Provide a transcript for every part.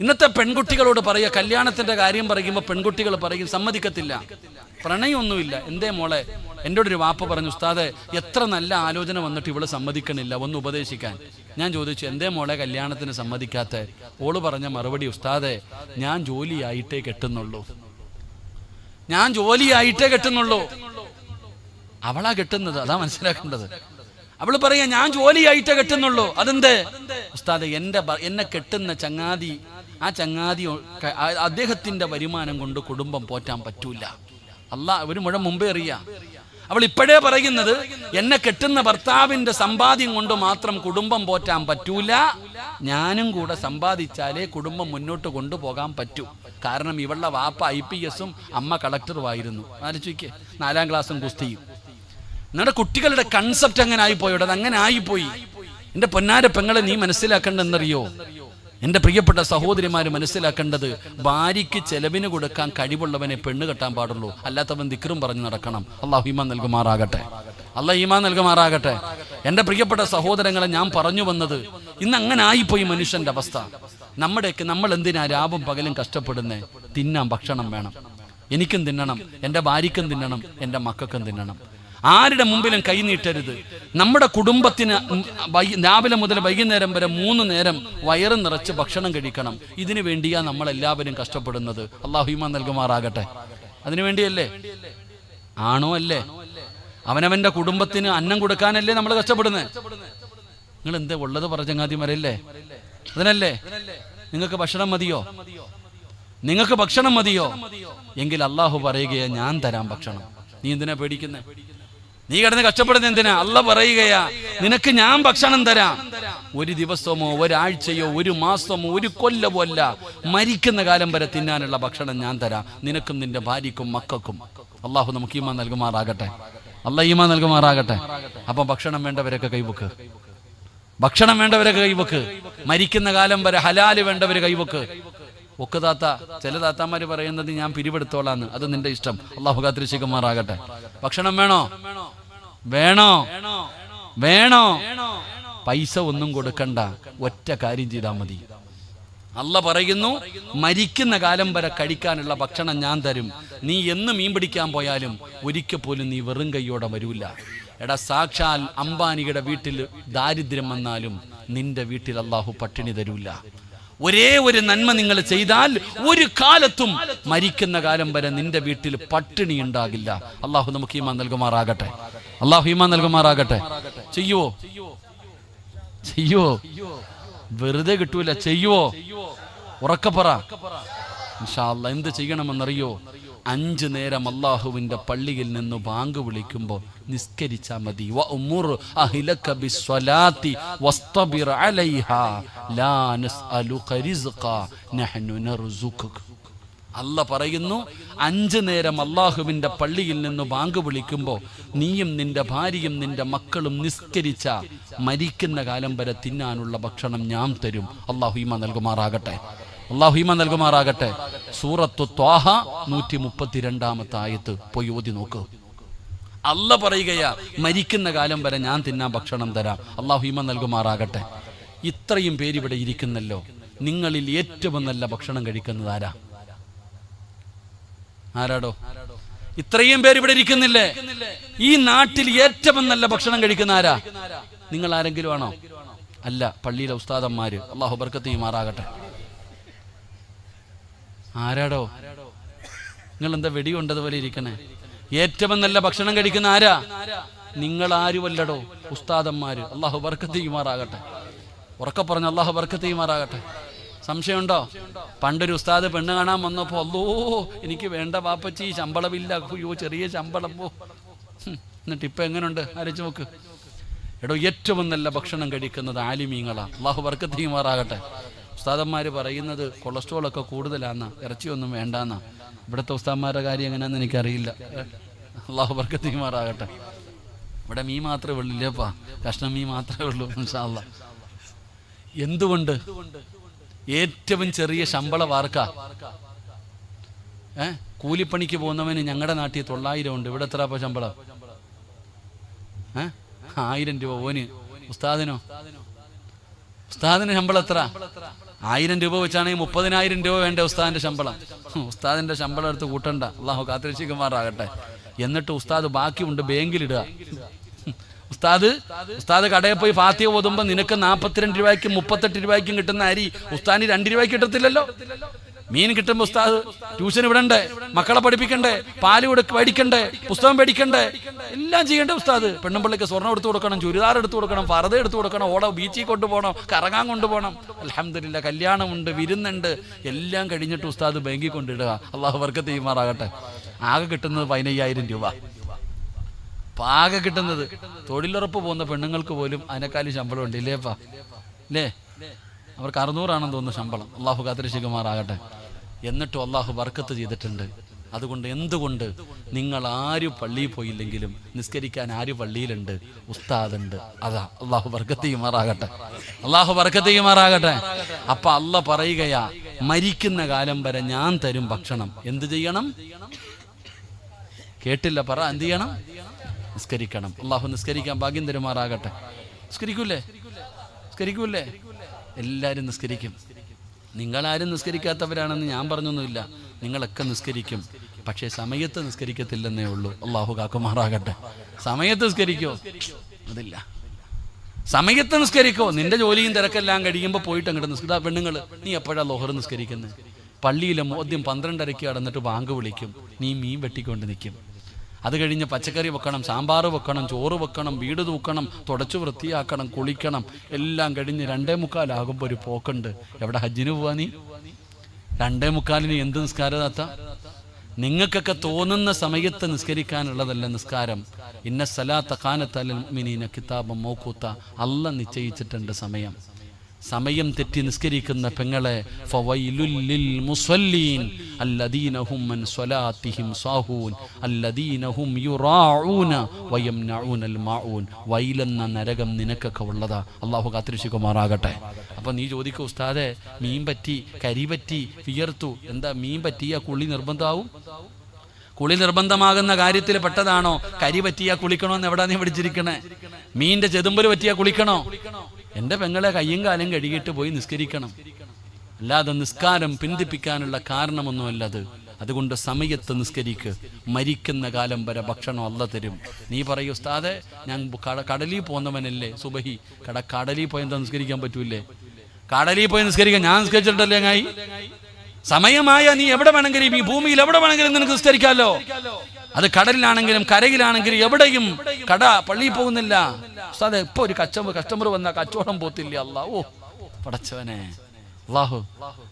ഇന്നത്തെ പെൺകുട്ടികളോട് പറയുക കല്യാണത്തിന്റെ കാര്യം പറയുമ്പോൾ പെൺകുട്ടികൾ പറയും സമ്മതിക്കത്തില്ല. പ്രണയമൊന്നുമില്ല എന്തേ മോളെ? എന്റെ ഒരു വാപ്പ പറഞ്ഞു ഉസ്താദെ എത്ര നല്ല ആലോചന വന്നിട്ട് ഇവൾ സമ്മതിക്കണില്ല ഒന്ന് ഉപദേശിക്കാൻ. ഞാൻ ചോദിച്ചു എന്തേ മോളെ കല്യാണത്തിന് സമ്മതിക്കാത്ത? ഓൾ പറഞ്ഞ മറുപടി ഉസ്താദെ ഞാൻ ജോലിയായിട്ടേ കെട്ടുന്നുള്ളൂ. ഞാൻ ജോലിയായിട്ടേ കെട്ടുന്നുള്ളൂ. അവളാ കെട്ടുന്നത് അതാ മനസ്സിലാക്കേണ്ടത്. അവൾ പറയാ ഞാൻ ജോലിയായിട്ടേ കെട്ടുന്നുള്ളൂ. അതെന്തേ? ഉസ്താദ് എന്റെ എന്നെ കെട്ടുന്ന ചങ്ങാതി ആ ചങ്ങാതി അദ്ദേഹത്തിന്റെ വരുമാനം കൊണ്ട് കുടുംബം പോറ്റാൻ പറ്റൂല. അല്ല ഒരു മുഴം മുമ്പേ അറിയാം. അവൾ ഇപ്പോഴേ പറയുന്നത് എന്നെ കെട്ടുന്ന ഭർത്താവിന്റെ സമ്പാദ്യം കൊണ്ട് മാത്രം കുടുംബം പോറ്റാൻ പറ്റൂല. ഞാനും കൂടെ സമ്പാദിച്ചാലേ കുടുംബം മുന്നോട്ട് കൊണ്ടുപോകാൻ പറ്റൂ. കാരണം ഇവളുടെ വാപ്പ ഐ പി എസും അമ്മ കളക്ടറുമായിരുന്നു. ആലോചിക്കേ നാലാം ക്ലാസ്സും കുസ്തിയും നിങ്ങളുടെ കുട്ടികളുടെ കൺസെപ്റ്റ് അങ്ങനെ ആയിപ്പോയോടെ അത് അങ്ങനെ ആയിപ്പോയി. എന്റെ പൊന്നാര പെങ്ങളെ നീ മനസ്സിലാക്കേണ്ടെന്നറിയോ എന്റെ പ്രിയപ്പെട്ട സഹോദരിമാർ മനസ്സിലാക്കേണ്ടത് ഭാര്യയ്ക്ക് ചെലവിന് കൊടുക്കാൻ കഴിവുള്ളവനെ പെണ്ണ് കെട്ടാൻ പാടുള്ളൂ. അല്ലാത്തവൻ ദിക്റും പറഞ്ഞ് നടക്കണം. അള്ളാഹു ഈമാൻ നൽകുമാറാകട്ടെ. അല്ല ഈമാൻ നൽകുമാറാകട്ടെ. എന്റെ പ്രിയപ്പെട്ട സഹോദരങ്ങളെ ഞാൻ പറഞ്ഞു വന്നത് ഇന്ന് അങ്ങനെ ആയിപ്പോയി മനുഷ്യന്റെ അവസ്ഥ. നമ്മുടെയൊക്കെ നമ്മൾ എന്തിനാ രാവും പകലും കഷ്ടപ്പെടുന്നേ? തിന്നാൻ ഭക്ഷണം വേണം. എനിക്കും തിന്നണം. എന്റെ ഭാര്യയ്ക്കും തിന്നണം. എന്റെ മക്കൾക്കും തിന്നണം. ആരുടെ മുമ്പിലും കൈനീട്ടരുത് നമ്മുടെ കുടുംബത്തിന് രാവിലെ മുതൽ വൈകുന്നേരം വരെ മൂന്ന് നേരം വയറ് നിറച്ച് ഭക്ഷണം കഴിക്കണം. ഇതിനു വേണ്ടിയാ നമ്മൾ എല്ലാവരും കഷ്ടപ്പെടുന്നത് അള്ളാഹുമാൻ നൽകുമാറാകട്ടെ. അതിനു വേണ്ടിയല്ലേ? ആണോ അല്ലേ? അവനവന്റെ കുടുംബത്തിന് അന്നം കൊടുക്കാനല്ലേ നമ്മൾ കഷ്ടപ്പെടുന്നത്? നിങ്ങൾ എന്താ ഉള്ളത് പറഞ്ഞങ്ങാതിമാരല്ലേ? അതിനല്ലേ? നിങ്ങൾക്ക് ഭക്ഷണം മതിയോ? നിങ്ങൾക്ക് ഭക്ഷണം മതിയോ? എങ്കിൽ അള്ളാഹു പറയുകയാ ഞാൻ തരാം ഭക്ഷണം. നീ എന്തിനാ പേടിക്കുന്നേ? നീ കിടന്ന് കഷ്ടപ്പെടുന്ന എന്തിനാ? അല്ല പറയുകയാ. നിനക്ക് ഞാൻ ഭക്ഷണം തരാം. ഒരു ദിവസമോ ഒരാഴ്ചയോ ഒരു മാസമോ ഒരു കൊല്ലമോ അല്ല. മരിക്കുന്ന കാലം വരെ തിന്നാനുള്ള ഭക്ഷണം ഞാൻ തരാം. നിനക്കും നിന്റെ ഭാര്യക്കും മക്കൾക്കും. അള്ളാഹു നമുക്ക് ഈമാ നൽകുമാറാകട്ടെ. അല്ല ഈമാ നൽകുമാറാകട്ടെ. അപ്പൊ ഭക്ഷണം വേണ്ടവരൊക്കെ കൈവക്ക്. ഭക്ഷണം വേണ്ടവരൊക്കെ കൈവക്ക്. മരിക്കുന്ന കാലം വരെ ഹലാൽ വേണ്ടവര് കൈവക്ക്. ഒക്കെ താത്ത ചില താത്താമാര് പറയുന്നത് ഞാൻ പിരിവെടുത്തോളാന്ന്. അത് നിന്റെ ഇഷ്ടം. അള്ളാഹു കാത്തിരിശിക്കുമാറാകട്ടെ ഭക്ഷണം വേണോ? വേണോ? വേണോ? പൈസ ഒന്നും കൊടുക്കണ്ട. ഒറ്റ കാര്യം ചെയ്താൽ മതി. അല്ല പറയുന്നു മരിക്കുന്ന കാലം വരെ കഴിക്കാനുള്ള ഭക്ഷണം ഞാൻ തരും. നീ എന്ന് മീൻ പിടിക്കാൻ പോയാലും ഒരിക്കൽ പോലും നീ വെറും കൈയോടെ വരൂല. എടാ സാക്ഷാൽ അംബാനിയുടെ വീട്ടിൽ ദാരിദ്ര്യം വന്നാലും നിന്റെ വീട്ടിൽ അള്ളാഹു പട്ടിണി തരൂല. ഒരേ ഒരു നന്മ നിങ്ങൾ ചെയ്താൽ ഒരു കാലത്തും മരിക്കുന്ന കാലം വരെ നിന്റെ വീട്ടിൽ പട്ടിണി ഉണ്ടാകില്ല. അള്ളാഹു നമുക്ക് ഈമാൻ നൽകുമാറാകട്ടെ. അള്ളാഹു ഈമാൻ നൽകുമാറാകട്ടെ. ചെയ്യുവോ? ചെയ്യുവോ? വെറുതെ കിട്ടൂല. ചെയ്യുവോ? ഉറക്കപ്പറ ഇൻഷാ അല്ലാ എന്ത് ചെയ്യണമെന്നറിയോ? അഞ്ചു നേരം അള്ളാഹുവിന്റെ പള്ളിയിൽ നിന്ന് ബാങ്ക് വിളിക്കുമ്പോൾ നിസ്കരിച്ചാ മതി. അലൈഹാ. ലാ നഹ്നു നർസുഖുക. അല്ല പറയുന്നു അഞ്ചു നേരം അള്ളാഹുവിന്റെ പള്ളിയിൽ നിന്ന് ബാങ്ക് വിളിക്കുമ്പോൾ നീയും നിന്റെ ഭാര്യയും നിന്റെ മക്കളും നിസ്കരിച്ച മരിക്കുന്ന കാലം വരെ തിന്നാനുള്ള ഭക്ഷണം ഞാൻ തരും. അള്ളാഹുഹിമ നൽകുമാറാകട്ടെ. അള്ളാഹുഹിമ നൽകുമാറാകട്ടെ. സൂറത്തു ത്വാഹ നൂറ്റി മുപ്പത്തിരണ്ടാമത്തെ ആയത്ത്. പോയി ഓതി നോക്ക്. അല്ല പറയുകയാ മരിക്കുന്ന കാലം വരെ ഞാൻ തിന്നാൻ ഭക്ഷണം തരാം. അള്ളാഹുഹിമ നൽകുമാറാകട്ടെ. ഇത്രയും പേരിവിടെ ഇരിക്കുന്നല്ലോ. നിങ്ങളിൽ ഏറ്റവും നല്ല ഭക്ഷണം കഴിക്കുന്നത് ആരാ? ആരാടോ? ഇത്രയും പേര് ഇവിടെ ഇരിക്കുന്നില്ലേ? ഈ നാട്ടിൽ ഏറ്റവും നല്ല ഭക്ഷണം കഴിക്കുന്ന ആരാ? നിങ്ങൾ ആരെങ്കിലും ആണോ? അല്ല പള്ളിയിലെ ഉസ്താദന്മാര്. അള്ളാഹു ബർക്കത്ത് മാറാകട്ടെ ആരാടോ? നിങ്ങൾ എന്താ വെടിയുണ്ടതുപോലെ ഇരിക്കണേ? ഏറ്റവും നല്ല ഭക്ഷണം കഴിക്കുന്ന ആരാ? നിങ്ങൾ ആരുമല്ലടോ? ഉസ്താദന്മാര്. അള്ളാഹു ബർക്കത്ത് മാറാകട്ടെ ഉറക്കെ പറഞ്ഞ അള്ളാഹു ബർക്കത്ത് മാറാകട്ടെ സംശയമുണ്ടോ? പണ്ടൊരു ഉസ്താദ് പെണ്ണ് കാണാൻ വന്നപ്പോ അല്ലോ എനിക്ക് വേണ്ട വാപ്പച്ചി ശമ്പളമില്ല. അയ്യോ ചെറിയ ശമ്പളം. പോ എന്നിട്ട് ഇപ്പൊ എങ്ങനെയുണ്ട് അരച്ചു നോക്ക്. എടോ ഏറ്റവും നല്ല ഭക്ഷണം കഴിക്കുന്നത് ആലിമീങ്ങളാണ് അള്ളാഹു വർക്കത്തീമാറാകട്ടെ ഉസ്താദന്മാര് പറയുന്നത് കൊളസ്ട്രോൾ ഒക്കെ കൂടുതലാന്ന. ഇറച്ചിയൊന്നും വേണ്ടാന്നാ. ഇവിടുത്തെ ഉസ്താദന്മാരുടെ കാര്യം എങ്ങനെയാന്ന് എനിക്കറിയില്ല. അള്ളാഹു വർക്കത്തീമാറാകട്ടെ ഇവിടെ മീ മാത്രമേ ഉള്ളൂ ഇല്ലേപ്പാ കഷ്ണം മീ മാത്രമേ ഉള്ളൂ എന്തുകൊണ്ട്? ഏറ്റവും ചെറിയ ശമ്പള വാർക്ക. ഏ? കൂലിപ്പണിക്ക് പോകുന്നവന് ഞങ്ങളുടെ നാട്ടിൽ തൊള്ളായിരം ഉണ്ട്. ഇവിടെ എത്ര ശമ്പളം? ഏ? ആയിരം രൂപ. ഓന്. ഉസ്താദിനോ? ഉസ്താദിന് ശമ്പളം എത്ര? ആയിരം രൂപ വെച്ചാണെങ്കിൽ മുപ്പതിനായിരം രൂപ വേണ്ട ഉസ്താദിന്റെ ശമ്പളം? ഉസ്താദിന്റെ ശമ്പളം എടുത്ത് കൂട്ടണ്ട. അള്ളാഹു കാത്തിരക്ഷിക്കുമാറാകട്ടെ. എന്നിട്ട് ഉസ്താദ് ബാക്കിയുണ്ട് ബാങ്കിലിടുക. ഉസ്താദ് ഉസ്താദ് കടയിൽ പോയി ഫാത്തിയ ഓതുമ്പോൾ നിനക്ക് നാൽപ്പത്തിരണ്ട് രൂപയ്ക്കും മുപ്പത്തെട്ട് രൂപയ്ക്കും കിട്ടുന്ന അരി ഉസ്താദിന് രണ്ട് രൂപയ്ക്ക് കിട്ടത്തില്ലല്ലോ? മീൻ കിട്ടുമ്പോൾ ഉസ്താദ് ട്യൂഷൻ വിടണ്ടേ മക്കളെ പഠിപ്പിക്കണ്ടേ പാൽ കൊടുക്ക മേടിക്കണ്ടേ പുസ്തകം മേടിക്കണ്ടേ എല്ലാം ചെയ്യണ്ടേ ഉസ്താദ്. പെണ്ണുമ്പിള്ളിക്ക് സ്വർണം എടുത്തു കൊടുക്കണം ചുരിദാർ എടുത്തു കൊടുക്കണം ഫറത എടുത്തു കൊടുക്കണം ഓട ബീച്ചിൽ കൊണ്ടുപോകണം കറങ്ങാൻ കൊണ്ടുപോകണം അലഹമില്ല കല്യാണമുണ്ട് വിരുന്നുണ്ട് എല്ലാം കഴിഞ്ഞിട്ട് ഉസ്താദ് ബാങ്കിൽ കൊണ്ടിടുക. അള്ളാഹു വർക്കത്ത് ചെയ്യുമാറാകട്ടെ. ആകെ കിട്ടുന്നത് പതിനയ്യായിരം രൂപ. പാകെ കിട്ടുന്നത്. തൊഴിലുറപ്പ് പോകുന്ന പെണ്ണുങ്ങൾക്ക് പോലും അതിനേക്കാളും ശമ്പളം ഉണ്ട് ഇല്ലേപ്പാ അല്ലേ അവർക്ക് അറുന്നൂറാണെന്ന് തോന്നുന്നു ശമ്പളം. അള്ളാഹു കാത്തിരശികുമാറാകട്ടെ എന്നിട്ടും അള്ളാഹു വർക്കത്ത് ചെയ്തിട്ടുണ്ട്. അതുകൊണ്ട് എന്തുകൊണ്ട് നിങ്ങൾ ആര് പള്ളിയിൽ പോയില്ലെങ്കിലും നിസ്കരിക്കാൻ ആര് പള്ളിയിലുണ്ട്? ഉസ്താദുണ്ട്. അതാ അള്ളാഹു വർക്കത്ത് അള്ളാഹു വർക്കത്ത് അപ്പൊ അല്ല പറയുകയാ മരിക്കുന്ന കാലം വരെ ഞാൻ തരും ഭക്ഷണം. എന്ത് ചെയ്യണം? കേട്ടില്ല പറ എന്ത് ചെയ്യണം? നിസ്കരിക്കണം. അള്ളാഹു നിസ്കരിക്കാൻ ഭാഗ്യം തരുമാറാകട്ടെ. നിസ്കരിക്കൂലേ നിസ്കരിക്കൂലേ എല്ലാവരും നിസ്കരിക്കും. നിങ്ങളാരും നിസ്കരിക്കാത്തവരാണെന്ന് ഞാൻ പറഞ്ഞൊന്നുമില്ല. നിങ്ങളൊക്കെ നിസ്കരിക്കും. പക്ഷേ സമയത്ത് നിസ്കരിക്കത്തില്ലെന്നേ ഉള്ളൂ. അള്ളാഹു കാക്കുമാറാകട്ടെ. സമയത്ത് നിസ്കരിക്കോ? അതില്ല. സമയത്ത് നിസ്കരിക്കോ? നിന്റെ ജോലിയും തിരക്കെല്ലാം കഴിയുമ്പോൾ പോയിട്ട് അങ്ങോട്ട് നിസ്കരിതാ പെണ്ണുങ്ങൾ നീ എപ്പോഴാണ് ലോഹർ നിസ്കരിക്കുന്നത് പള്ളിയിലെ മോദ്യം പന്ത്രണ്ടരയ്ക്ക് കടന്നിട്ട് ബാങ്ക് വിളിക്കും. നീ മീൻ വെട്ടിക്കൊണ്ട് നിൽക്കും അത് കഴിഞ്ഞ് പച്ചക്കറി വെക്കണം സാമ്പാർ വെക്കണം ചോറ് വെക്കണം വീട് തൂക്കണം തുടച്ചു വൃത്തിയാക്കണം കുളിക്കണം എല്ലാം കഴിഞ്ഞ് രണ്ടേ മുക്കാലാകുമ്പോൾ ഒരു പോക്കുണ്ട്. എവിടെ ഹജ്ജിന് പോവാ നീ? രണ്ടേ മുക്കാലിന് എന്ത് നിസ്കാരദാത്ത നിങ്ങൾക്കൊക്കെ തോന്നുന്ന സമയത്ത് നിസ്കരിക്കാനുള്ളതല്ല നിസ്കാരം. ഇന്ന സലാത്ത കാനത്തലീന കിതാബം മോക്കൂത്ത അല്ല നിശ്ചയിച്ചിട്ടുണ്ട് സമയം. സമയം തെറ്റി നിസ്കരിക്കുന്ന പെങ്ങളെ ഫവൈലുൽ ലിൽ മുസല്ലീൻ സ്വലാത്തിഹിം സാഹൂൻ യുറാഊന മാഊൻ. വൈലെന്ന നരകം നിനക്കൊക്കെ ഉള്ളതാ. അള്ളാഹു കാത്തിരിശുകുമാറാകട്ടെ അപ്പൊ നീ ചോദിക്കൂ ഉസ്താദെ മീൻ പറ്റി കരി പറ്റി വിയർത്തു എന്താ മീൻ പറ്റിയ കുളി നിർബന്ധമാവും? കുളി നിർബന്ധമാകുന്ന കാര്യത്തിൽ പെട്ടതാണോ? കരി പറ്റിയാ കുളിക്കണോന്ന് എവിടാ നീ പിടിച്ചിരിക്കണേ? മീന്റെ ചെതുമ്പൽ പറ്റിയാ കുളിക്കണോ? എന്റെ പെങ്ങളെ കയ്യും കാലം കഴുകിയിട്ട് പോയി നിസ്കരിക്കണം. അല്ലാതെ നിസ്കാരം പിന്തിപ്പിക്കാനുള്ള കാരണമൊന്നുമല്ല അത്. അതുകൊണ്ട് സമയത്ത് നിസ്കരിക്ക്. മരിക്കുന്ന കാലം വരെ ഭക്ഷണം അല്ല തരും. നീ പറയൂ ഉസ്താദെ ഞാൻ കട- കടലിൽ പോകുന്നവനല്ലേ? സുബഹി കട കടലിൽ പോയി എന്താ നിസ്കരിക്കാൻ പറ്റൂലേ? കടലിൽ പോയി നിസ്കരിക്കാൻ ഞാൻ നിസ്കരിച്ചിട്ടല്ലേ ഞായി സമയമായ നീ എവിടെ വേണമെങ്കിലും ഈ ഭൂമിയിൽ എവിടെ വേണമെങ്കിലും നിനക്ക് നിസ്കരിക്കാമല്ലോ അത് കടലിലാണെങ്കിലും കരയിലാണെങ്കിലും എവിടെയും കട പള്ളിയിൽ പോകുന്നില്ല. ഉസ്താദെ ഇപ്പൊ ഒരു കച്ചവ കസ്റ്റമർ വന്ന കച്ചവടം പോത്തില്ല അല്ല? ഓ പടച്ചവനെ. അള്ളാഹു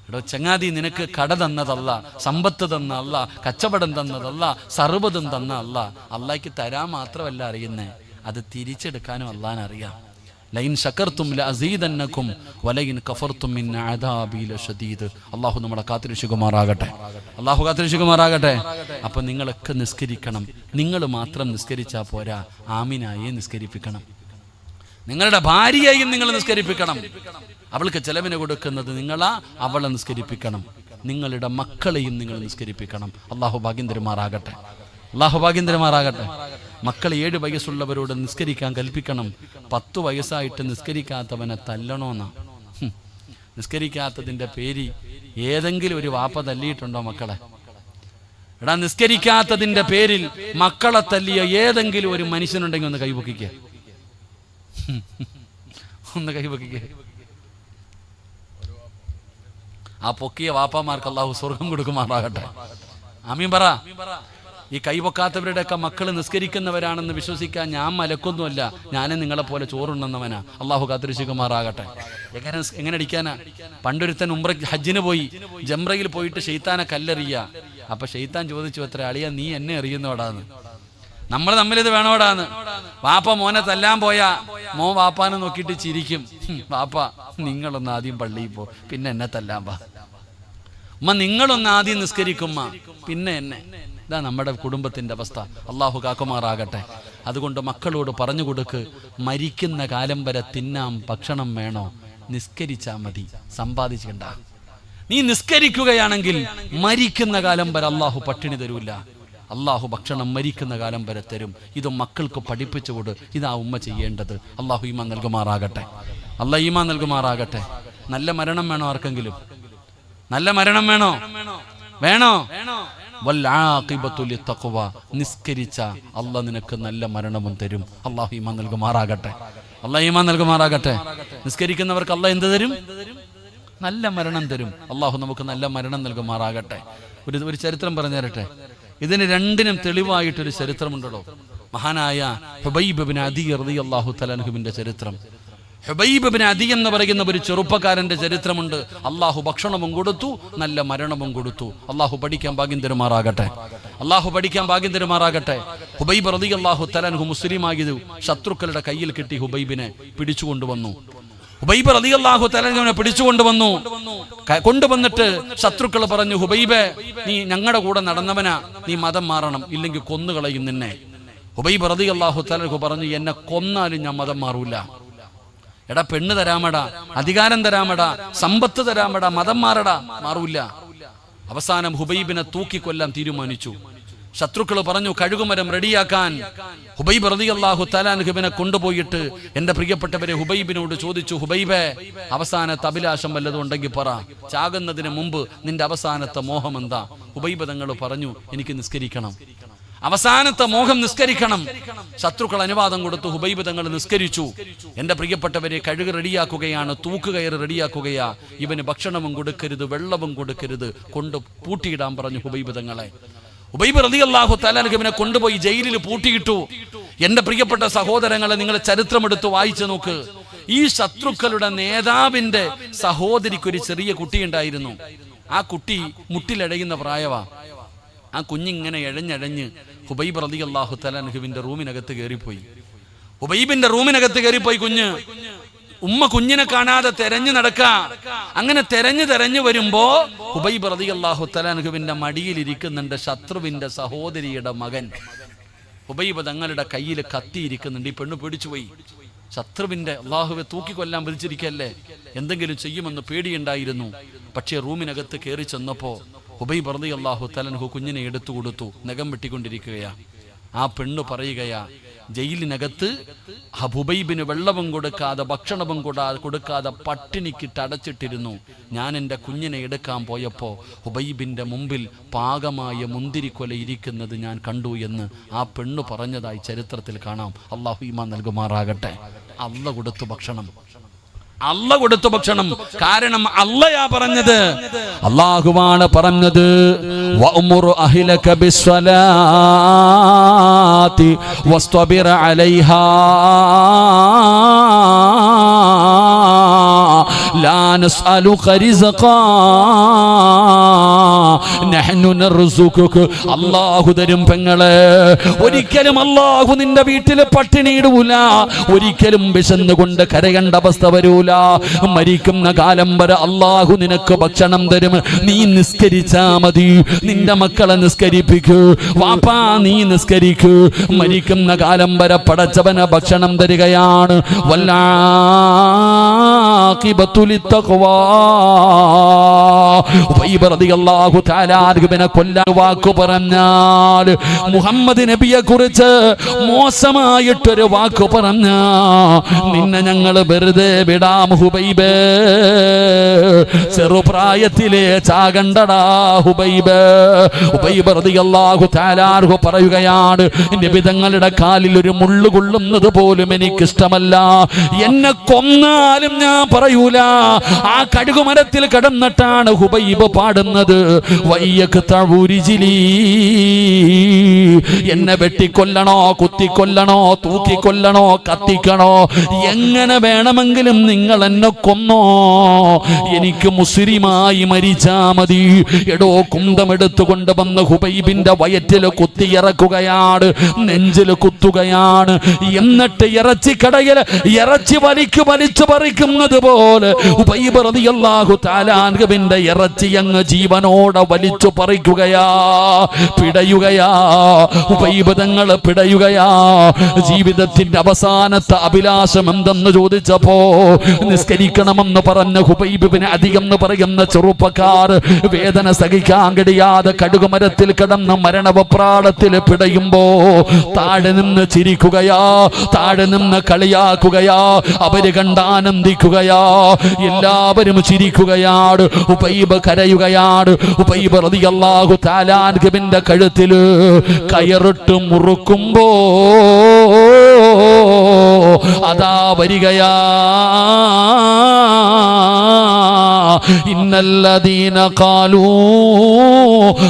എടോ ചങ്ങാതി നിനക്ക് കട തന്നതല്ല സമ്പത്ത് തന്ന അല്ല കച്ചവടം തന്നതല്ല സർവതും തന്ന അല്ല. അള്ളാഹ്ക്ക് തരാൻ മാത്രമല്ല അറിയുന്നേ അത് തിരിച്ചെടുക്കാനും അള്ളാൻ അറിയാം. ലൈൻ ശക്കർത്തും ലഅസീദന്നക്കും വലൈൻ കഫർത്തും അള്ളാഹു നമ്മളെ കാത്തിരക്ഷിക്കുമാറാകട്ടെ. അള്ളാഹു കാത്തിരക്ഷിക്കുമാറാകട്ടെ. അപ്പോൾ നിങ്ങളൊക്കെ നിസ്കരിക്കണം. നിങ്ങൾ മാത്രം നിസ്കരിച്ചാൽ പോരാ. ആമിനായെ നിസ്കരിപ്പിക്കണം. നിങ്ങളുടെ ഭാര്യയെയും നിങ്ങൾ നിസ്കരിപ്പിക്കണം. അവൾക്ക് ചെലവിന് കൊടുക്കുന്നത് നിങ്ങളാ അവളെ നിസ്കരിപ്പിക്കണം. നിങ്ങളുടെ മക്കളെയും നിങ്ങൾ നിസ്കരിപ്പിക്കണം. അള്ളാഹു ഭാഗ്യന്തരുമാറാകട്ടെ. അള്ളാഹു ഭാഗ്യം തരുമാറാകട്ടെ മക്കൾ ഏഴ് വയസ്സുള്ളവരോട് നിസ്കരിക്കാൻ കൽപ്പിക്കണം. പത്ത് വയസ്സായിട്ട് നിസ്കരിക്കാത്തവനെ നിസ്കരിക്കാത്തതിന്റെ നിസ്കരിക്കാത്തതിന്റെ പേര് ഏതെങ്കിലും ഒരു വാപ്പ തല്ലിയിട്ടുണ്ടോ മക്കളെ? എടാ നിസ്കരിക്കാത്തതിന്റെ പേരിൽ മക്കളെ തല്ലിയ ഏതെങ്കിലും ഒരു മനുഷ്യനുണ്ടെങ്കിൽ ഒന്ന് കൈപൊക്കിക്കേ ഒന്ന് കൈപൊക്കിക്കേ ആ പൊക്കിയ വാപ്പാമാർക്ക് അള്ളാഹു സ്വർഗം കൊടുക്കുമാറാകട്ടെ. ആമീൻ പറ. ഈ കൈപൊക്കാത്തവരുടെയൊക്കെ മക്കൾ നിസ്കരിക്കുന്നവരാണെന്ന് വിശ്വസിക്കാൻ ഞാൻ മലക്കൊന്നുമല്ല. ഞാനും നിങ്ങളെ പോലെ ചോറുണ്ടെന്നവനാ അള്ളാഹു കാത്തിരിശുകുമാറാകട്ടെ എങ്ങനെ എങ്ങനെ അടിക്കാനാ? പണ്ടൊരുത്തൻ ഉംറ ഹജ്ജിന് പോയി. ജംറയിൽ പോയിട്ട് ഷെയ്ത്താനെ കല്ലെറിയ. അപ്പൊ ഷെയ്ത്താൻ ചോദിച്ചു അത്ര അളിയ നീ എന്നെ എറിയുന്നോടാന്ന് നമ്മൾ തമ്മിൽ ഇത് വേണോടാന്ന്. വാപ്പ മോനെ തല്ലാൻ പോയാ മോൻ വാപ്പാനെ നോക്കിയിട്ട് ചിരിക്കും. വാപ്പ നിങ്ങളൊന്ന് ആദ്യം പള്ളിയിൽ പോ പിന്നെ എന്നെ തല്ലാൻ പാ ഉമ്മ നിങ്ങളൊന്ന് ആദ്യം നിസ്കരിക്കുമ്മ പിന്നെ എന്നെ. ഇതാ നമ്മുടെ കുടുംബത്തിന്റെ അവസ്ഥ. അള്ളാഹു കാക്കുമാറാകട്ടെ. അതുകൊണ്ട് മക്കളോട് പറഞ്ഞു കൊടുക്ക് മരിക്കുന്ന കാലം വരെ തിന്നാം ഭക്ഷണം വേണോ? നിസ്കരിച്ചാ മതി. സമ്പാദിച്ചിട്ടുണ്ടാകും നീ നിസ്കരിക്കുകയാണെങ്കിൽ മരിക്കുന്ന കാലം വരെ അള്ളാഹു പട്ടിണി തരൂല. അള്ളാഹു ഭക്ഷണം മരിക്കുന്ന കാലം വരെ തരും. ഇത് മക്കൾക്ക് പഠിപ്പിച്ചു കൊടു. ഇതാ ഉമ്മ ചെയ്യേണ്ടത്. അള്ളാഹു ഈമാൻ നൽകുമാറാകട്ടെ. അള്ളാഹ് ഈമാൻ നൽകുമാറാകട്ടെ. നല്ല മരണം വേണോ ആർക്കെങ്കിലും? നല്ല മരണം വേണോ? വേണോ. നിസ്കരിച്ച അല്ല നിനക്ക് നല്ല മരണവും തരും. അള്ളാഹു ഈമാൻ നൽകുമാറാകട്ടെ. അള്ളാഹ് ഈമാൻ നൽകുമാറാകട്ടെ. നിസ്കരിക്കുന്നവർക്ക് അള്ളാഹ് എന്ത് തരും? നല്ല മരണം തരും. അള്ളാഹു നമുക്ക് നല്ല മരണം നൽകുമാറാകട്ടെ. ഒരു ഒരു ചരിത്രം പറഞ്ഞു തരട്ടെ ഇതിന് രണ്ടിനും തെളിവായിട്ടൊരു ചരിത്രമുണ്ടല്ലോ. മഹാനായ ഹുബൈബ് അദി റതി അള്ളാഹു തലഹുബിന്റെ ചരിത്രം. ഹുബൈബ് ബിൻ അദി എന്ന് പറയുന്ന ഒരു ചെറുപ്പക്കാരന്റെ ചരിത്രമുണ്ട്. അള്ളാഹു ഭക്ഷണവും കൊടുത്തു നല്ല മരണവും കൊടുത്തു. അള്ളാഹു പഠിക്കാൻ ഭാഗ്യം തരുമാറാകട്ടെ അള്ളാഹു പഠിക്കാൻ ഭാഗ്യം തരുമാറാകട്ടെ ഹുബൈബ് റതി അള്ളാഹു തലൻഹു മുസ്ലിം ആയത് ശത്രുക്കളുടെ കയ്യിൽ കിട്ടി ഹുബൈബിനെ പിടിച്ചുകൊണ്ടുവന്നു. ഹുബൈബ് അള്ളാഹു തലങ്ങനെ പിടിച്ചുകൊണ്ടുവന്നു. ക- കൊണ്ടുവന്നിട്ട് ശത്രുക്കൾ പറഞ്ഞു ഹുബൈബെ നീ ഞങ്ങളുടെ കൂടെ നടന്നവനാ. നീ മതം മാറണം. ഇല്ലെങ്കിൽ കൊന്നുകളയും നിന്നെ. ഹുബൈബ് അള്ളാഹു തലൻഹു പറഞ്ഞു എന്നെ കൊന്നാലും ഞാൻ മതം മാറൂല. എടാ പെണ്ണ് തരാമടാ അധികാരം തരാമടാ സമ്പത്ത് തരാമടാ മതം മാറടാ. മാറൂല. അവസാനം ഹുബൈബിനെ തൂക്കിക്കൊല്ലാൻ തീരുമാനിച്ചു. ശത്രുക്കൾ പറഞ്ഞു കഴുകുമരം റെഡിയാക്കാൻ. ഹുബൈബ് റതി അള്ളാഹു തലാൻഹുബിനെ കൊണ്ടുപോയിട്ട് എന്റെ പ്രിയപ്പെട്ടവരെ ഹുബൈബിനോട് ചോദിച്ചു ഹുബൈബെ അവസാനത്തെ അഭിലാഷം വല്ലതും ഉണ്ടെങ്കിൽ പറ. ചാകുന്നതിന് മുമ്പ് നിന്റെ അവസാനത്തെ മോഹം എന്താ? ഹുബൈബ് തങ്ങൾ പറഞ്ഞു എനിക്ക് നിസ്കരിക്കണം. അവസാനത്തെ മോഹം നിസ്കരിക്കണം. ശത്രുക്കൾ അനുവാദം കൊടുത്തു ഹുബൈബ് തങ്ങൾ നിസ്കരിച്ചു. എന്റെ പ്രിയപ്പെട്ടവരെ കഴുക് റെഡിയാക്കുകയാണ് തൂക്കുകയർ റെഡിയാക്കുകയാ. ഇവന് ഭക്ഷണവും കൊടുക്കരുത് വെള്ളവും കൊടുക്കരുത് കൊണ്ട് പൂട്ടിയിടാൻ പറഞ്ഞു ഹുബൈബ് തങ്ങളെ. ഹുബൈബ് റളിയല്ലാഹു അള്ളാഹു ഇവനെ കൊണ്ടുപോയി ജയിലിൽ പൂട്ടിയിട്ടു. എന്റെ പ്രിയപ്പെട്ട സഹോദരങ്ങളെ നിങ്ങൾ ചരിത്രമെടുത്ത് വായിച്ചു നോക്ക്. ഈ ശത്രുക്കളുടെ നേതാവിന്റെ സഹോദരിക്ക് ഒരു ചെറിയ കുട്ടിയുണ്ടായിരുന്നു. ആ കുട്ടി മുട്ടിലഴയുന്ന പ്രായവാ. ആ കുഞ്ഞിങ്ങനെ എഴഞ്ഞഴഞ്ഞ് ഹുബൈബ് റതി അള്ളാഹു തലാൻഹുവിന്റെ റൂമിനകത്ത് കയറിപ്പോയി. ഹുബൈബിന്റെ റൂമിനകത്ത് കയറിപ്പോയി കുഞ്ഞ്. ഉമ്മ കുഞ്ഞിനെ കാണാതെ തെരഞ്ഞു നടക്ക. അങ്ങനെ തെരഞ്ഞു തെരഞ്ഞു വരുമ്പോ ഹുബൈബ് റതി അള്ളാഹു മടിയിൽ ഇരിക്കുന്നുണ്ട് ശത്രുവിന്റെ സഹോദരിയുടെ മകൻ. ഹുബൈബ് തങ്ങളുടെ കയ്യിൽ കത്തിയിരിക്കുന്നുണ്ട് ഈ പെണ്ണ് പിടിച്ചുപോയി ശത്രുവിന്റെ അള്ളാഹുവെ തൂക്കിക്കൊല്ലാൻ വിളിച്ചിരിക്കല്ലേ? എന്തെങ്കിലും ചെയ്യുമെന്ന് പേടിയുണ്ടായിരുന്നു. പക്ഷേ റൂമിനകത്ത് കയറി ചെന്നപ്പോ ഹുബൈ റതി അള്ളാഹു കുഞ്ഞിനെ എടുത്തു കൊടുത്തു. നഖം വെട്ടിക്കൊണ്ടിരിക്കുകയാ. ആ പെണ്ണ് പറയുകയാ ജയിലിനകത്ത് ഹബുബൈബിന് വെള്ളവും കൊടുക്കാതെ ഭക്ഷണവും കൂടാ കൊടുക്കാതെ പട്ടിണിക്കിട്ട് അടച്ചിട്ടിരുന്നു. ഞാൻ എന്റെ കുഞ്ഞിനെ എടുക്കാൻ പോയപ്പോൾ ഹുബൈബിന്റെ മുമ്പിൽ പാകമായ മുന്തിരിക്കൊല ഇരിക്കുന്നത് ഞാൻ കണ്ടു എന്ന് ആ പെണ്ണ് പറഞ്ഞതായി ചരിത്രത്തിൽ കാണാം. അള്ളാഹു ഈമാ നൽകുമാറാകട്ടെ. അള്ള കൊടുത്തു ഭക്ഷണം. അല്ല കൊടുത്തു ഭക്ഷണം. കാരണം അല്ലയാ പറഞ്ഞത്. അള്ളാഹുവാണ് പറഞ്ഞത്. അലൈഹാ അല്ലാഹു തരും പെങ്ങളെ ഒരിക്കലും അല്ലാഹു നിന്റെ വീട്ടിൽ പട്ടിണി ഇടൂല. ഒരിക്കലും വിശന്നുകൊണ്ട് കരയേണ്ട അവസ്ഥ വരൂല. മരിക്കുന്ന കാലം വരെ അല്ലാഹു നിനക്ക് ഭക്ഷണം തരും. നീ നിസ്കരിച്ചാ മതി. നിന്റെ മക്കളെ നിസ്കരിപ്പിക്കൂ. വാപ്പാ നീ നിസ്കരിക്കൂ. മരിക്കുന്ന കാലം വരെ പടച്ചവന് ഭക്ഷണം തരികയാണ്. വല്ലാഖിബത്തുലിത്തഖ്വാ കൊല്ലാൻ വാക്ക് പറഞ്ഞാൽ മുഹമ്മദ് നബിയെ കുറിച്ച് മോശമായിട്ടൊരു വാക്ക് പറഞ്ഞ നിന്നെ ഞങ്ങൾ വെറുതെ വിടാം ഹുബൈബ്. ചെറുപ്രായത്തിലെ ചാകണ്ടടാ ഹുബൈബ്. ഉബൈബ് റളിയല്ലാഹു തആല അൻഹു പറയുകയാണ് നബി തങ്ങളുടെ കാലിൽ ഒരു മുള്ളു കൊള്ളുന്നത് പോലും എനിക്കിഷ്ടമല്ല. എന്നെ കൊന്നാലും ഞാൻ പറയൂല. ആ കടുകുമരത്തിൽ കടന്നിട്ടാണ് ഹുബൈബ് പാടുന്നത്. എന്നെ വെട്ടിക്കൊല്ലണോ കുത്തിക്കൊല്ലണോ തൂക്കിക്കൊല്ലണോ കത്തിക്കണോ എങ്ങനെ വേണമെങ്കിലും നിങ്ങൾ എന്നെ കൊന്നോ. എനിക്ക് മുസ്ലിമായി മരിച്ചാ മതി. എടോ കുന്തമെടുത്തുകൊണ്ട് വന്ന് ഹുബൈബിന്റെ വയറ്റിൽ കുത്തിയിറക്കുകയാണ് നെഞ്ചിൽ കുത്തുകയാണ്. എന്നിട്ട് ഇറച്ചി കടയിൽ ഇറച്ചി വലിക്കു വലിച്ചു പറിക്കുന്നത് പോലെ ഉബൈബ് റളിയല്ലാഹു തആല അൻഗബിന്റെ ഇറച്ചി അങ്ങ് ജീവനോടെ വലിച്ചു പറിക്കുകയാ പിടയുകയാ ഉപൈബതങ്ങൾ പിടയുകയാ. ജീവിതത്തിന്റെ അവസാനത്തെ അഭിലാഷം എന്തെന്ന് ചോദിച്ചപ്പോ നിസ്കരിക്കണമെന്ന് പറഞ്ഞ ഹുബൈബിന് അധികം എന്ന് പറയുന്ന ചെറുപ്പക്കാർ വേദന സഹിക്കാൻ കഴിയാതെ കടുകുമരത്തിൽ കിടന്ന് മരണവപ്രാളത്തിൽ പിടയുമ്പോ താഴെ നിന്ന് ചിരിക്കുകയാ താഴെ നിന്ന് കളിയാക്കുകയാ അവർ കണ്ടാനന്ദിക്കുകയാ എല്ലാവരും ചിരിക്കുകയാണ്. ഉപൈബ് കരയുകയാണ്. ഉപൈബ് റതിയല്ലാഹു താലാൻഗിന്റെ കഴുത്തിൽ കയറിട്ട് മുറുക്കുമ്പോ അതാ വരികയാ. ഇന്നല്ലദീന കാലൂ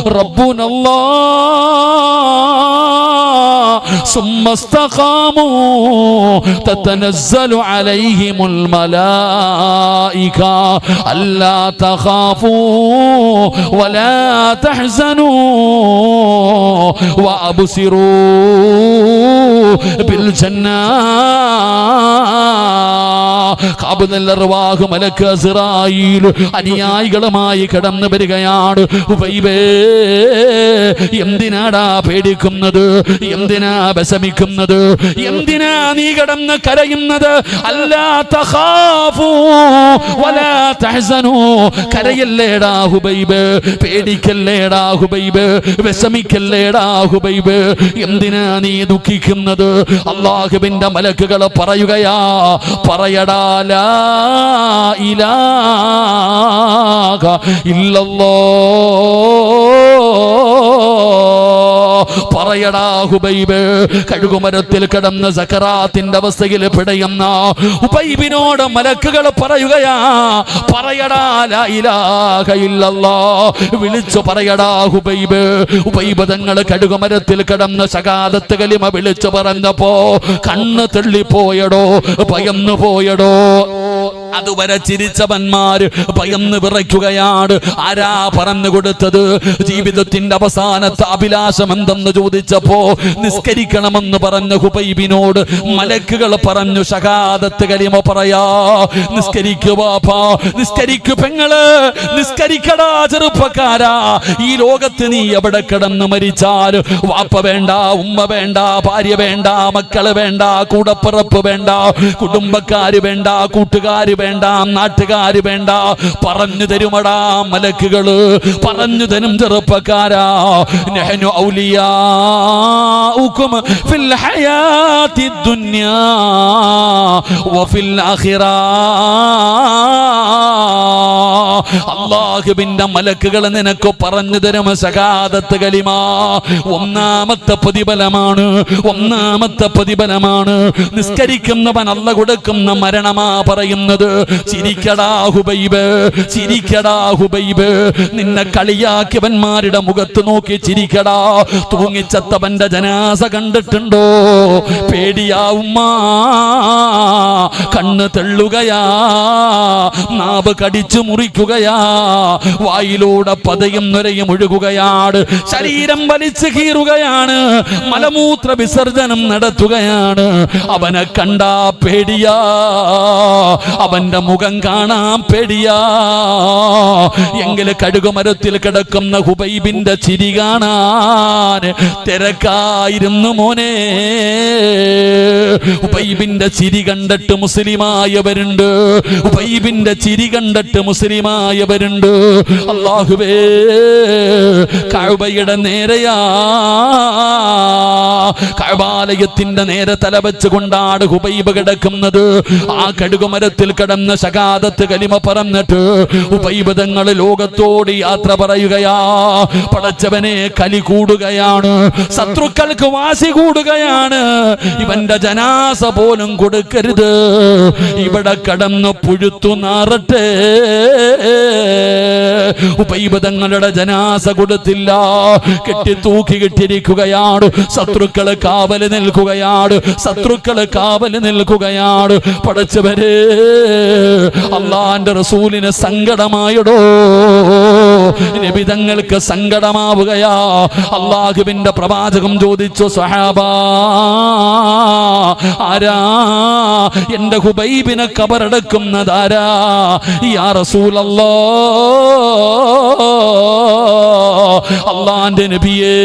റബ്ബുനല്ലാ ثم استقاموا تتنزل عليهم الملائكة ألا تخافوا ولا تحزنوا وأبصروا بالجنة കാബുനല്ലർവാഹു മലക്ക് അസ്രായിൽ അനുയായികളുമായി കടന്നു വരികയാണ് ഉബൈബേ എന്തിനാടാ പേടിക്കുന്നത് എന്തിനാ വിഷമിക്കുന്നത് എന്തിനാ നീ കടന്ന് കരയുന്നത്? കരയല്ലേടാ ഹുബൈബ് പേടിക്കല്ലേടാ ഹുബൈബ് വിഷമിക്കല്ലേടാ ഹുബൈബ്. എന്തിനാ നീ ദുഃഖിക്കുന്നത്? അള്ളാഹുബിന്റെ മലക്കുകൾ പറയുകയാ പറയടാ ഇല്ലല്ലോ. പറയടാ ഹുബൈബ് കഴുകുമരത്തിൽ കിടന്ന് സക്കറാത്തിന്റെ അവസ്ഥയിൽ പിടയുന്ന ഉബൈബിനോട് മലക്കുകൾ പറയുകയാ പറയടാ വിളിച്ചു പറയടാ ഹുബൈബ്. ഉബൈബ് തങ്ങൾ കഴുകുമരത്തിൽ കിടന്ന് സകാലത്ത് കലിമ വിളിച്ചു പറഞ്ഞപ്പോ കണ്ണ് തള്ളിപ്പോയടോ ഭയന്നു പോയടോ അതുവരെ ചിരിച്ചവന്മാര് ഭയന്ന് വിറയ്ക്കുകയാണ്. ആരാ പറഞ്ഞു കൊടുത്തത്? ജീവിതത്തിന്റെ അവസാനത്തെ അഭിലാഷം എന്തെന്ന് ചോദിച്ചപ്പോ നിസ്കരിക്കണമെന്ന് പറഞ്ഞ ഹുബൈബിനോട് മലക്കുകൾ പറഞ്ഞു ഷഹാദത്ത് കലിമ പറയാ നിസ്കരിക്കു വാപ്പാ നിസ്കരിക്കു പെങ്ങൾ നിസ്കരിക്കടാ ചെറുപ്പക്കാരാ. ഈ ലോകത്ത് നീ എവിടെ കിടന്ന് മരിച്ചാൽ വാപ്പ വേണ്ട ഉമ്മ വേണ്ട ഭാര്യ വേണ്ട മക്കൾ വേണ്ട കൂടപ്പിറപ്പ് വേണ്ട കുടുംബക്കാര് വേണ്ട കൂട്ടുകാര് വേണ്ട നാട്ടുകാര് വേണ്ട. പറഞ്ഞു തരുമടാ മലക്കുകൾ. പറഞ്ഞു തരും ചെറുപ്പക്കാരാ. ഫിൽ ദുനിയാ വഫിൽ അള്ളാഹുവിന്റെ മലക്കുകൾ നിനക്ക് പറഞ്ഞു തരും സകാദത്ത് കലിമ. ഒന്നാമത്തെ പ്രതിഫലമാണ് ഒന്നാമത്തെ പ്രതിഫലമാണ്. നിസ്കരിക്കുന്നവൻ അല്ല കൊടുക്കുന്ന മരണമാ പറയുന്നത്. ചിരിക്കടാ ഹുബൈബ് ചിരിക്കടാ ഹുബൈബ്. നിന്നെ കളിയാക്കിയവന്മാരുടെ മുഖത്ത് നോക്കി ചിരിക്കടാ. തൂങ്ങിച്ചത്തവന്റെ ജനാസ കണ്ടിട്ടുണ്ടോ? പേടിയാവുമ്മ കണ്ണ് തെള്ളുകയാ. നാവ് കടിച്ചു മുറിക്കുകയാ വായിലൂടെ പതയും നുരയും ഒഴുകുകയാണ് ശരീരം വലിച്ചു കീറുകയാണ്. മലമൂത്ര വിസർജനം നടത്തുകയാണ്. അവനെ കണ്ടാ പേടിയാ. അവന്റെ മുഖം കാണാൻ പേടിയാ. എങ്കിൽ കഴുകുമരത്തിൽ കിടക്കുന്ന ഹുബൈബിന്റെ ചിരി കാണാൻ തിരക്കായിരുന്നു മോനെ. ഹുബൈബിന്റെ ചിരി കണ്ടിട്ട് മുസ്ലിമായവരുണ്ട് ഹുബൈബിന്റെ ചിരി കണ്ടിട്ട് മുസ്ലിമായവരുണ്ട് അള്ളാഹുവേ കഅബയുടെ നേരെയാ. കഅബാലയത്തിന്റെ നേരെ തലവെച്ച് കൊണ്ടാണ് ഹുബൈബ് കിടക്കുന്നത്. ആ കടുകുമരത്തിൽ കിടന്ന ശകാദത്ത് കലിമ പറഞ്ഞിട്ട് ഉബൈബ് തങ്ങൾ ലോകത്തോട് യാത്ര പറയുകയാ. പടച്ചവനെ കലി കൂടുകയാണ്. ശത്രുക്കൾക്ക് വാശി കൂടുകയാണ്. ഇവന്റെ ജനാസ പോലും കൊടുക്കരുത്. ഇവിടെ കടന്ന് പുഴുത്തു നാറട്ടെ. ഉപൈബതങ്ങളുടെ ജനാസ കൊടുത്തില്ല. കെട്ടി തൂക്കി കിട്ടിരിക്കുകയാണ്. ശത്രുക്കൾ കാവൽ നിൽക്കുകയാണ്. ശത്രുക്കൾ കാവൽ നിൽക്കുകയാണ്. പടച്ചവരെ അള്ളാന്റെ റസൂലിന് സങ്കടമായടോ. ലഭിതങ്ങൾക്ക് സങ്കടമാവുകയാ. അള്ളാഹുവിന്റെ പ്രവാചകം ചോദിച്ചു സഹാബ ആരാ എന്റെ ഹുബൈബിനെ കബറടക്കുന്നതാരാ ഈ യാ റസൂലല്ലോ അള്ളാന്റെ നബിയേ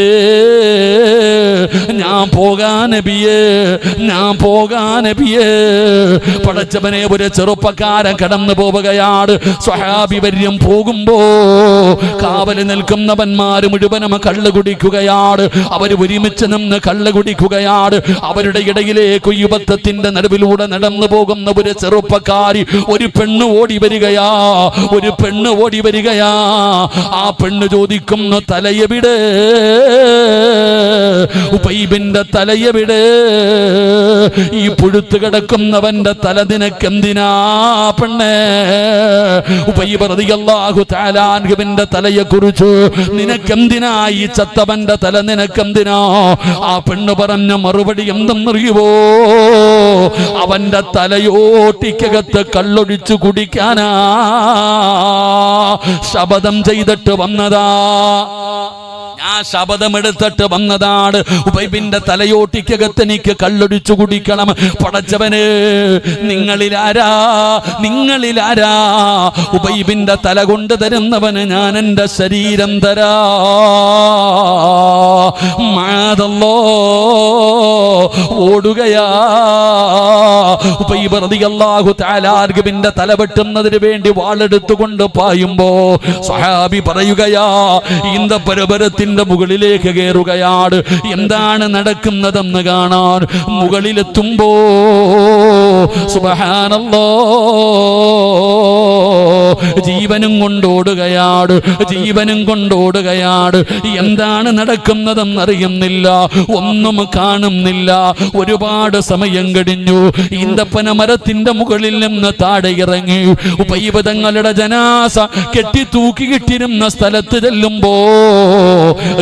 ഞാൻ പോകാൻ നബിയേ ഞാൻ പോകാൻ നബിയേ. പടച്ചവനെ ഒരു ചെറുപ്പക്കാരൻ കടന്നു പോവുകയാണ്. സ്വഹാബി വര്യം പോകുമ്പോ കാവൽ നിൽക്കുന്നവന്മാർ മുഴുവനും കള്ളു കുടിക്കുകയാണ്. അവർ ഒരുമിച്ച് നിന്ന് കള്ളു കുടിക്കുകയാണ്. അവരുടെ ഇടയിലേക്ക് യുവത്വത്തിന്റെ നടുവിലൂടെ നടന്നു പോകുന്ന ഒരു ചെറുപ്പക്കാരി ഒരു പെണ്ണ് ഓടി വരികയാ. ഒരു പെണ്ണ് ഓടി വരികയാ. ആ പെണ്ണ് ചോദിക്കുന്നു തലയെവിടെ ഉപൈബിന്റെ തലയെവിടെ ഈ പുഴുത്ത് കിടക്കുന്നവന്റെ തല നിനക്കെന്തിനാ പെണ്ണേ? ഉപൈബറിയാഹു താലാൻഹുവിന്റെ തലയെ കുറിച്ച് നിനക്കെന്തിനാ ഈ ചത്തവന്റെ തല നിനക്കെന്തിനാ? ആ പെണ്ണ് പറഞ്ഞ മറുപടി എന്തെന്നറിയുവോ? അവന്റെ തലയോട്ടിക്കകത്ത് കള്ളൊഴിച്ചു കുടിക്കാനാ. ശപഥം ചെയ്തിട്ട് വന്നതാ. ഞാൻ എടുത്തിട്ട് വന്നതാണ്. ഉബൈബിന്റെ തലയോട്ടിക്കകത്ത് എനിക്ക് കല്ലൊടിച്ചു കുടിക്കണം. പടച്ചവന് നിങ്ങളിലാരാ? നിങ്ങളിലാരാ? ഉബൈബിന്റെ തല കൊണ്ട് തരുന്നവന് ഞാൻ എന്റെ ശരീരം തരാ. മാതല്ലോ ഓടുകയാ. ഉബൈബ് ആർഗബിന്റെ തല വെട്ടുന്നതിന് വേണ്ടി വാളെടുത്തുകൊണ്ട് പായുമ്പോ സഹാബി പറയുകയാ ഇന്ത പരപരത്തിന്റെ മുകളിലേക്ക് കയറുകയാണ് എന്താണ് നടക്കുന്നതെന്ന് കാണാൻ മുകളിലെത്തുമ്പോ? സുബഹാനല്ലോ. ജീവനും കൊണ്ടോടുകയാണ് ജീവനും കൊണ്ടോടുകയാണ് എന്താണ് നടക്കുന്നതെന്നറിയുന്നില്ല ഒന്നും കാണുന്നില്ല. ഒരുപാട് സമയം കഴിഞ്ഞു. ഈന്തപ്പന മരത്തിന്റെ മുകളിൽ നിന്ന് താഴെ ഇറങ്ങി. ഉപൈവതങ്ങളുടെ ജനാസ കെട്ടി തൂക്കിയിട്ടിരുന്ന സ്ഥലത്ത് ചെല്ലുമ്പോ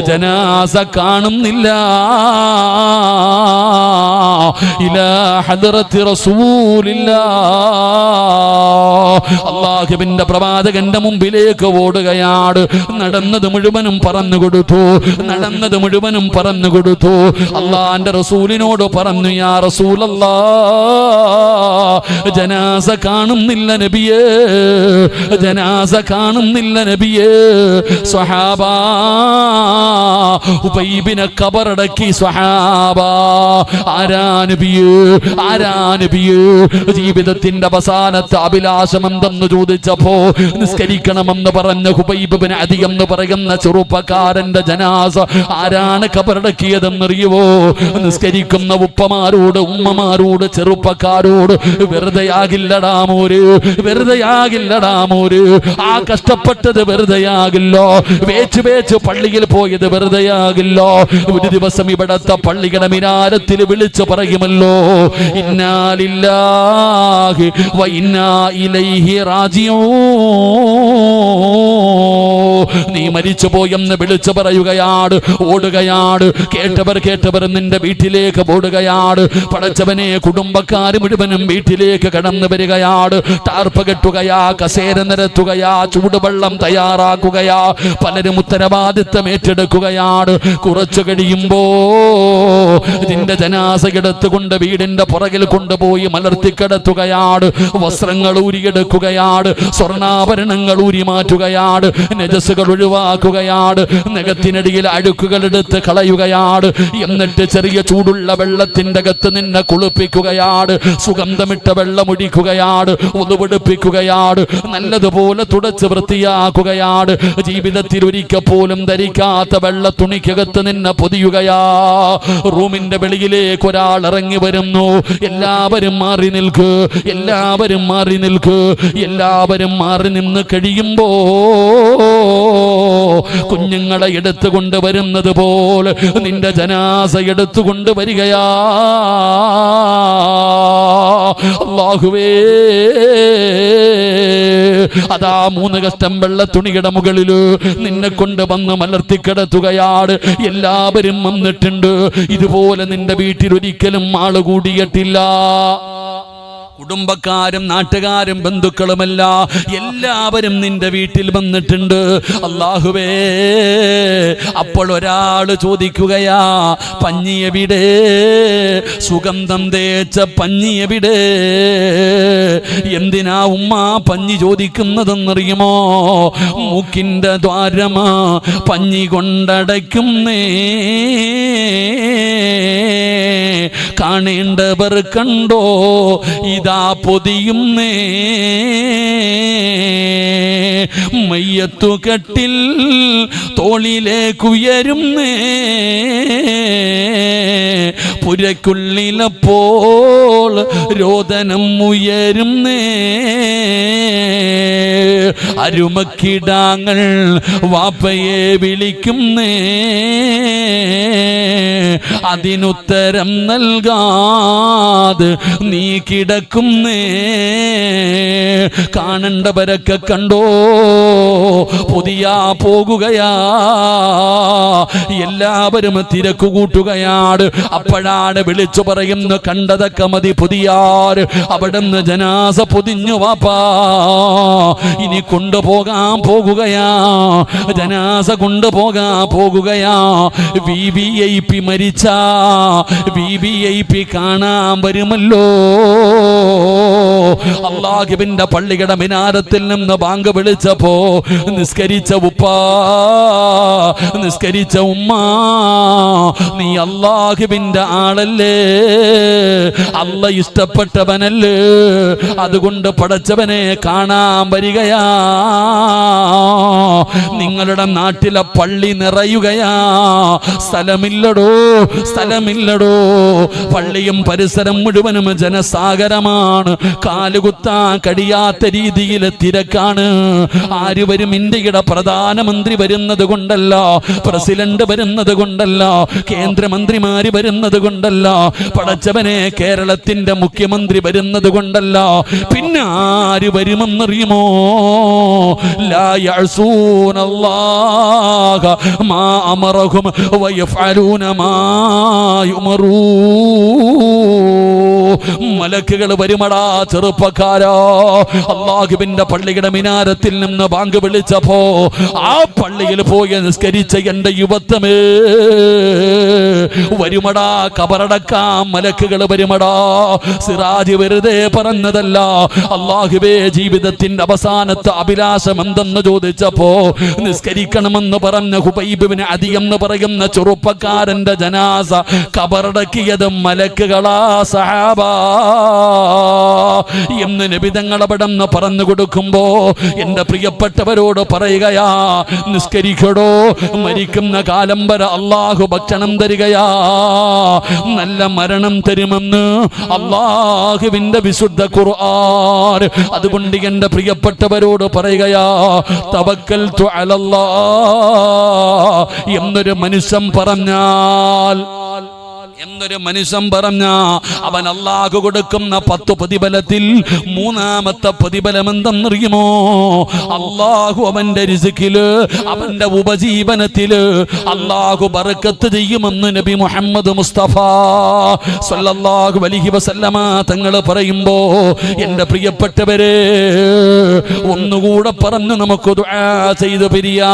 ജനാസ കാണുന്നില്ല. അള്ളാഹുവിന്റെ പ്രവാചകന്റെ മുമ്പിലേക്ക് ഓടുകയാണ് നടന്നത് മുഴുവനും പറഞ്ഞു കൊടുത്തു. നടന്നത് മുഴുവനും പറഞ്ഞു കൊടുത്തു. അള്ളാന്റെ റസൂലിനോട് പറഞ്ഞു യാ റസൂലല്ലാ. ജനാസ കാണുന്നില്ല നബിയേ. ജനാസ കാണുന്നില്ല നബിയേ. സ്വഹാബ ഉബൈബിനെ കബറടക്കി സ്വഹാബ. ആരാ നബിയേ? ആരാ നബിയേ? ജീവിതത്തിന്റെ അവസാനത്തെ അഭിലാഷം എന്തെന്ന് ചോദിച്ചപ്പോ നിസ്കരിക്കണമെന്ന് പറഞ്ഞ ഹുബൈബിന് അധികം എന്ന് പറയുന്ന ചെറുപ്പക്കാരന്റെ ജനാസ ആരാണ് കബറടക്കിയതെന്നറിയുവോ? നിസ്കരിക്കുന്ന ഉപ്പമാരോട് ഉമ്മമാരോട് ചെറുപ്പക്കാരോട് വെറുതെയാകില്ലടാ മോര് വെറുതെയാകില്ലടാ മോര് ആ കഷ്ടപ്പെട്ടത് വെറുതെയാകില്ലോ. വേച്ച് വേച്ച് പള്ളിയിൽ പോയത് വെറുതെയാകില്ലോ. ഒരു ദിവസം ഇവിടത്തെ പള്ളിയുടെ മിനാരത്തിൽ വിളിച്ചു പറയുമല്ലോ ഇലൈഹി നീ മരിച്ചു പോയെന്ന് വിളിച്ചു പറയുകയാണ് ഓടുകയാണ് കേട്ടവർ കേട്ടവർ നിന്റെ വീട്ടിലേക്ക് ഓടുകയാണ് പടച്ചവനെ കുടുംബക്കാർ മുഴുവനും വീട്ടിലേക്ക് കടന്നു വരികയാണ് താർപ്പ് കെട്ടുകയാ കസേര നിരത്തുകയാ ചൂടുവെള്ളം തയ്യാറാക്കുകയാ. പലരും ഉത്തരവാദിത്തം ഏറ്റെടുക്കുകയാണ് കുറച്ചു കഴിയുമ്പോ നിന്റെ ജനാസ എടുത്തുകൊണ്ട് വീടിന്റെ പുറകിൽ കൊണ്ടുപോയി മലർത്തിക്കിടത്തുകയാണ് വസ്ത്രങ്ങൾ ഊരിയെടുക്കുകയാണ് സ്വർണാഭരണങ്ങൾ ഊരി മാറ്റുകയാണ് നജസുകൾ ഒഴിവാക്കുകയാണ് നഖത്തിനടിയിൽ അഴുക്കുകൾ എടുത്ത് കളയുകയാണ് എന്നിട്ട് ചെറിയ ചൂടുള്ള വെള്ളത്തിന്റെ അകത്ത് നിന്നെ കുളിപ്പിക്കുകയാണ് സുഗന്ധമിട്ട വെള്ളം ഒന്ന് ഒന്നുപിടിപ്പിക്കുകയാണ് നല്ലതുപോലെ തുടച്ച് വൃത്തിയാക്കുകയാണ്. ജീവിതത്തിൽ ഒരിക്കൽ പോലും ധരിക്കാത്ത വെള്ള തുണിക്കകത്ത് നിന്നെ പൊതിയുകയാ. റൂമിന്റെ വെളിയിലേക്ക് ഒരാൾ ഇറങ്ങി വരുന്നു. എല്ലാവരും മാറി നിൽക്ക് എല്ലാവരും മാറി നിൽക്ക് എല്ലാവരും മാറി നിന്ന് കഴിയുമ്പോ കുഞ്ഞുങ്ങളെ എടുത്തു കൊണ്ടുവരുന്നത് പോലെ നിന്റെ ജനാസ എടുത്തുകൊണ്ട് വരികയാ. അതാ മൂന്ന് കഷ്ടം വെള്ള തുണിയുടെ മുകളിൽ നിന്നെ കൊണ്ട് വന്ന് മലർത്തിക്കിടത്തുകയാണ് എല്ലാവരും വന്നിട്ടുണ്ട്. ഇതുപോലെ നിന്റെ വീട്ടിൽ ഒരിക്കലും ആൾ കൂടിയിട്ടില്ല. കുടുംബക്കാരും നാട്ടുകാരും ബന്ധുക്കളുമല്ല എല്ലാവരും നിന്റെ വീട്ടിൽ വന്നിട്ടുണ്ട്. അള്ളാഹുവേ അപ്പോൾ ഒരാൾ ചോദിക്കുകയാ പഞ്ഞി എവിടെ സുഗന്ധം തേച്ച പഞ്ഞി എവിടെ എന്തിനാ ഉമ്മ പഞ്ഞി ചോദിക്കുന്നതെന്നറിയുമോ? മൂക്കിന്റെ ദ്വാരമാ പഞ്ഞി കൊണ്ടടയ്ക്കുന്നേ. കാണേണ്ടവർ കണ്ടോ? ഇതാ പൊതിയുന്നേ മയ്യത്തു കെട്ടിൽ തോളിലേക്കുയരുന്നേ പുരക്കുള്ളിലപ്പോൾ രോദനം ഉയരുന്നേ അരുമക്കിടാങ്ങൾ വാപ്പയെ വിളിക്കുന്നേ. അതിനുത്തരം നൽകാതെ നീ കിടക്കുന്നേ. കാണേണ്ടവരൊക്കെ കണ്ടോ? പുതിയ പോകുകയാ. എല്ലാവരും തിരക്ക് കൂട്ടുകയാണ്. അപ്പോഴാണ് വിളിച്ചു പറയുന്നു കണ്ടതൊക്കെ മതി പുതിയാർ. അവിടുന്ന് ജനാസ പൊതിഞ്ഞു വാപ്പാ. ഇനി കൊണ്ടുപോകാൻ പോകുകയാ. ജനാസ കൊണ്ടുപോകാൻ പോകുകയാ. വി വി ഐ പി മരിച്ച. വി വി ഐ പി കാണാൻ വരുമല്ലോ. അള്ളാഹിബിന്റെ പള്ളിയുടെ മിനാരത്തിൽ നിന്ന് ബാങ്ക് വിളിച്ചപ്പോ നിസ്കരിച്ച ഉപ്പാ നിസ്കരിച്ച ഉമ്മ നീ അള്ളാഹിബിന്റെ ആളല്ലേ? അല്ല ഇഷ്ടപ്പെട്ടവനല്ലേ? അതുകൊണ്ട് പടച്ചവനെ കാണാൻ വരികയാ. നിങ്ങളുടെ നാട്ടിലെ പള്ളി നിറയുകയാ. സ്ഥലമില്ലടോ സ്ഥലമില്ലടോ. പള്ളിയും പരിസരം മുഴുവനും ജനസാഗരമാണ്. കാലുകുത്താൻ കഴിയാത്ത രീതിയിൽ തിരക്കാണ്. ആര് വരും? ഇന്ത്യയുടെ പ്രധാനമന്ത്രി വരുന്നത് കൊണ്ടല്ല. പ്രസിഡന്റ് വരുന്നത് കൊണ്ടല്ല. കേന്ദ്രമന്ത്രിമാര് വരുന്നത് കൊണ്ടല്ല. പടച്ചവനെ കേരളത്തിന്റെ മുഖ്യമന്ത്രി വരുന്നത് കൊണ്ടല്ല. പിന്നെ ആര് വരുമെന്നറിയുമോ? അമറഹും വയഫഅലൂന മാ യുമറൂ മലക്കുകൾ വരുമടാ ചെറുപ്പക്കാരോ. അള്ളാഹുബിന്റെ പള്ളിയുടെ മിനാരത്തിൽ നിന്ന് ബാങ്ക് വിളിച്ചപ്പോ ആ പള്ളിയിൽ പോയി നിസ്കരിച്ച എന്റെ യുവത്വമേ. വരുമടാ കബറടക്കാം മലക്കുകൾ വരുമടാ. സിറാജ് വെറുതെ പറഞ്ഞതല്ല അള്ളാഹുബേ ജീവിതത്തിന്റെ അവസാനത്തെ അഭിലാഷം എന്തെന്ന് ചോദിച്ചപ്പോ നിസ്കരിക്കണമെന്ന് പറഞ്ഞ ഹുബൈബിന് അധികം പറയുന്ന ചെറുപ്പക്കാരന്റെ ജനാസ കബറടക്കിയത് മലക്കുകളാ സഹാബ എന്ന് നബിതങ്ങളവിടെന്ന് പറഞ്ഞു കൊടുക്കുമ്പോ എന്റെ പ്രിയപ്പെട്ടവരോട് പറയുകയാ നിസ്കരിക്കടോ മരിക്കുന്ന കാലം വരെ അള്ളാഹു ഭക്ഷണം തരികയാ നല്ല മരണം തരുമെന്ന് അള്ളാഹുവിന്റെ വിശുദ്ധ ഖുർആൻ അതുകൊണ്ട് എന്റെ പ്രിയപ്പെട്ടവരോട് പറയുകയാ തവക്കൽ എന്നൊരു മനുഷ്യൻ പറഞ്ഞാൽ എന്നൊരു മനുഷ്യൻ പറഞ്ഞ അവൻ അള്ളാഹു കൊടുക്കുന്ന പത്ത് പ്രതിഫലത്തിൽ മൂന്നാമത്തെ പ്രതിഫലം എന്തെന്നറിയുമോ? അള്ളാഹു അവന്റെ രിസുക്കിൽ അവന്റെ ഉപജീവനത്തിൽ അള്ളാഹു ബറക്കത്ത് ചെയ്യുമെന്ന് നബി മുഹമ്മദ് മുസ്തഫ സല്ലല്ലാഹു അലൈഹി വസല്ലമ തങ്ങൾ പറയുമ്പോ എന്റെ പ്രിയപ്പെട്ടവരെ ഒന്നുകൂടെ പറഞ്ഞു നമുക്ക് ദുആ ചെയ്തു പിരിയാ.